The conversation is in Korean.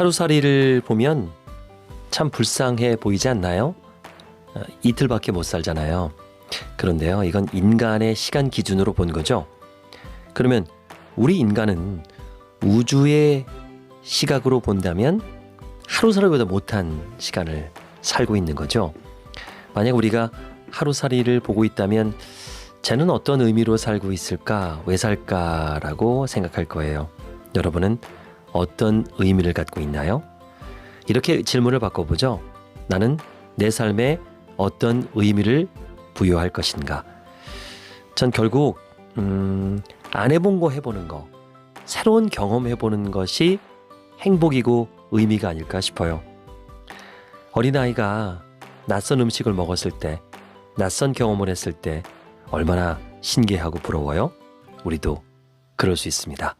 하루살이를 보면 참 불쌍해 보이지 않나요? 어, 이틀밖에 못 살잖아요. 그런데요, 이건 인간의 시간 기준으로 본 거죠. 그러면 우리 인간은 우주의 시각으로 본다면 하루살이보다 못한 시간을 살고 있는 거죠. 만약 우리가 하루살이를 보고 있다면 쟤는 어떤 의미로 살고 있을까, 왜 살까라고 생각할 거예요. 여러분은 어떤 의미를 갖고 있나요? 이렇게 질문을 바꿔보죠. 나는 내 삶에 어떤 의미를 부여할 것인가? 전 결국 음, 안 해본 거 해보는 거, 새로운 경험 해보는 것이 행복이고 의미가 아닐까 싶어요. 어린아이가 낯선 음식을 먹었을 때, 낯선 경험을 했을 때 얼마나 신기하고 부러워요? 우리도 그럴 수 있습니다.